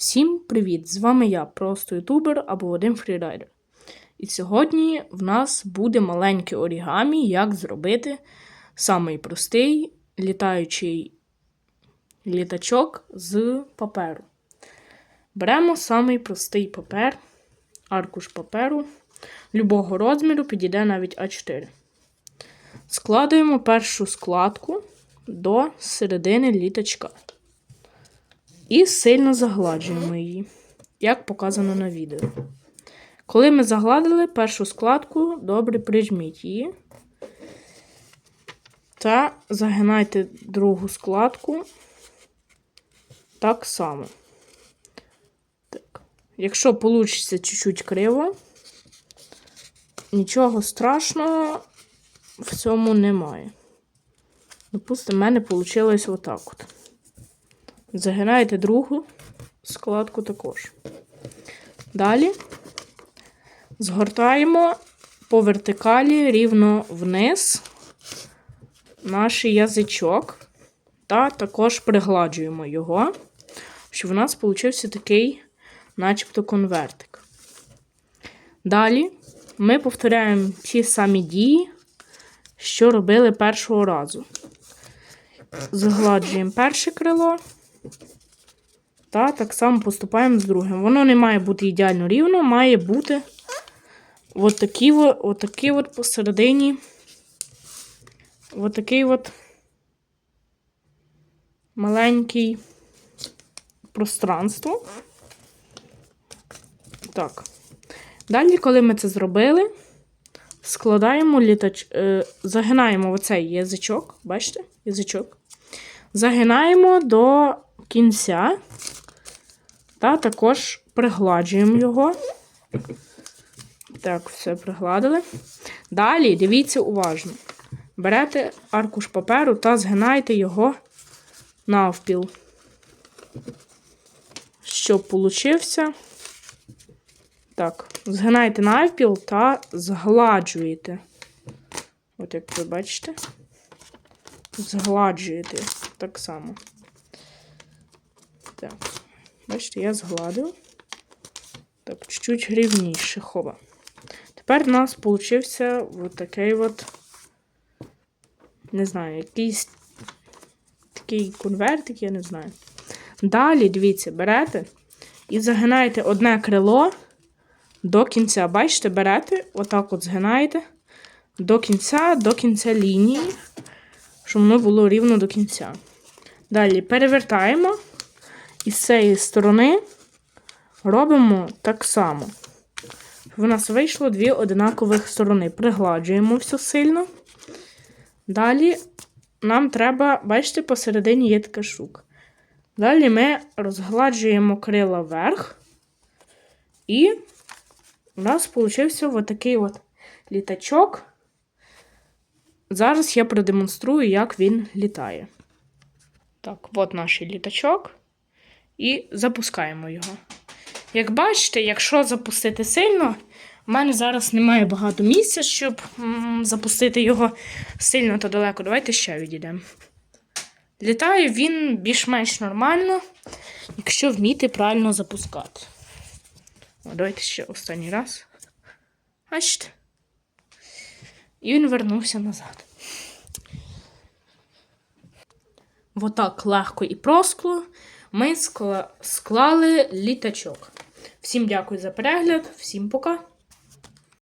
Всім привіт! З вами я, просто ютубер або Вадим Фрірайдер. І сьогодні в нас буде маленьке орігамі, як зробити самий простий літаючий літачок з паперу. Беремо самий простий папер, аркуш паперу любого розміру, підійде навіть А4. Складуємо першу складку до середини літачка. І сильно загладжуємо її, як показано на відео. Коли ми загладили першу складку, добре прижміть її. Та загинайте другу складку так само. Так. Якщо вийде чуть-чуть криво, нічого страшного в цьому немає. Допустимо, в мене вийшло отак от. Загинаєте другу складку також. Далі згортаємо по вертикалі рівно вниз наш язичок та також пригладжуємо його, щоб у нас получився такий, начебто, конвертик. Далі ми повторяємо ті самі дії, що робили першого разу. Згладжуємо перше крило. Та так само поступаємо з другим. Воно не має бути ідеально рівно, має бути от такі, от посередині. От от маленький пространство. Так. Далі, коли ми це зробили, складаємо літач, е, загинаємо оцей язичок, бачите? Язичок. Загинаємо до кінця та також пригладжуємо його. Так, все пригладили. Далі, дивіться уважно. Берете аркуш паперу та згинаєте його навпіл, щоб получився. Так, згинаєте навпіл та згладжуєте. От як ви бачите, згладжуєте так само. Так, бачите, я згладив. Так, чуть-чуть рівніше хоба. Тепер у нас получився от такий от, не знаю, якийсь такий конвертик, я не знаю. Далі, дивіться, берете і загинаєте одне крило до кінця. Бачите, берете, отак от згинаєте до кінця, до кінця лінії, щоб воно було рівно до кінця. Далі перевертаємо. І з цієї сторони робимо так само. У нас вийшло дві одинакових сторони. Пригладжуємо все сильно. Далі нам треба, бачите, посередині є така штука. Далі ми розгладжуємо крила вверх. І у нас получився отакий от літачок. Зараз я продемонструю, як він літає. Так, от наш літачок. І запускаємо його. Як бачите, якщо запустити сильно, в мене зараз немає багато місця, щоб м запустити його сильно та далеко. Давайте ще відійдемо. Літає він більш-менш нормально, якщо вміти правильно запускати. О, давайте ще останній раз. Бачите? І він вернувся назад. Отак легко і просто ми склали літачок. Всім дякую за перегляд, всім пока!